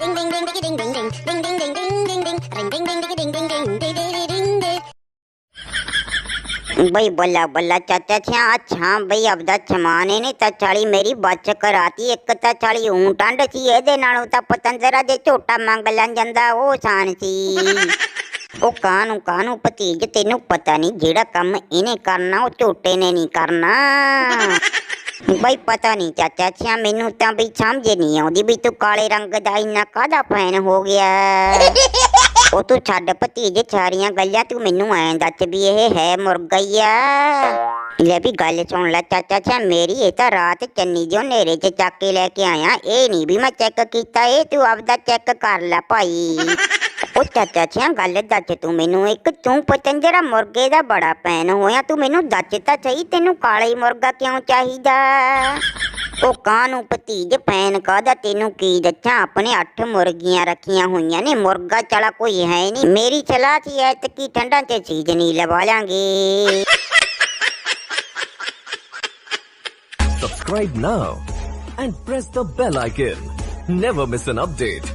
Ding ding ding ding ding ding ding ding ding ding ding ding ring ding ding ding ding ding ding ding ding ding ding ਬਈ ਬੱਲਾ ਬੱਲਾ ਚਾਚਾ ਛਿਆ, ਅੱਛਾ ਬਈ ਅਬਦਾ ਛਮਾਨੇ ਨੇ ਤਾਂ ਚਾਲੀ ਮੇਰੀ ਬੱਚ ਕਰਾਤੀ, ਇੱਕ ਤਾਂ ਚਾਲੀ ਊਂ ਟੰਡ ਸੀ, ਇਹਦੇ ਨਾਲੋਂ ਤਾਂ ਪਤੰਦਰਾ ਦੇ ਝੋਟਾ ਮੰਗ ਲਾਂ ਜਾਂਦਾ, ਉਹ ਸਾਨ ਸੀ। ਉਹ ਕਾਨੂੰ ਕਾਨੂੰ ਭਤੀਜ, ਤੈਨੂੰ ਪਤਾ ਨਹੀਂ ਜਿਹੜਾ ਕੰਮ ਇਹਨੇ ਕਰਨਾ, ਉਹ ਝੋਟੇ ਨੇ ਨਹੀਂ ਕਰਨਾ। ਬਈ ਪਤਾ ਨਹੀਂ ਚਾਚਾ ਛਿਆ ਮੈਨੂੰ ਤਾਂ ਬਈ ਸਮਝ ਨਹੀਂ ਆਉਂਦੀ ਵੀ ਤੂੰ ਕਾਲੇ ਰੰਗ ਦਾ ਇੰਨਾ ਕਾਹਦਾ ਫੈਨ ਹੋ ਗਿਆ? ਉਹ ਤੂੰ ਛੱਡ ਭਤੀਜੇ ਸਾਰੀਆਂ ਗੱਲਾਂ ਤੂੰ ਮੈਨੂੰ ਐਂ ਦੱਸ ਵੀ ਇਹ ਹੈ ਮੁਰਗਾ ਹੀ ਆ। ਲੈ ਵੀ ਗੱਲ ਸੁਣ ਲੈ ਚਾਚਾ ਛਿਆ ਮੇਰੀ ਇਹ ਤਾਂ ਰਾਤ ਚੰਨੀ ਜੋ ਨੇਰੇ 'ਚ ਚੱਕ ਕੇ ਲੈ ਕੇ ਆਇਆ ਇਹ ਨਹੀਂ ਵੀ ਮੈਂ ਚੈੱਕ ਕੀਤਾ ਇਹ ਤੂੰ ਆਪਦਾ ਚੈੱਕ ਕਰ ਲੈ ਭਾਈ। ਉਹ ਚਾਚਾ ਛਿਆ ਗੱਲ ਦੱਸ ਤੂੰ ਮੈਨੂੰ। ਇੱਕ ਤੂੰ ਪਤੰਜਰਾ ਮੁਰਗੇ ਦਾ ਬੜਾ ਪੈਨ ਹੋਇਆ, ਤੂੰ ਮੈਨੂੰ ਦੱਸ ਤਾਂ ਸਹੀ, ਤੈਨੂੰ ਕਾਲਾ ਹੀ ਮੁਰਗਾ ਕਿਉਂ ਚਾਹੀਦਾ? ਉਹ ਕਾਨੂੰ ਭਤੀਜ ਪੈਨ ਕਾਦਾ ਤੈਨੂੰ ਕੀ ਦੱਸਾਂ? ਆਪਣੇ ਅੱਠ ਮੁਰਗੀਆਂ ਰੱਖੀਆਂ ਹੋਈਆਂ ਨੇ, ਮੁਰਗਾ ਚਲਾ ਕੋਈ ਹੈ ਨਹੀਂ। ਮੇਰੀ ਚਲਾ ਸੀ, ਐਤਕੀ ਠੰਡਾਂ ਤੇ ਸੀਜ਼ਨ ਹੀ ਲਵਾ ਲਾਂਗੇ। Subscribe now and press the bell icon. Never miss an update.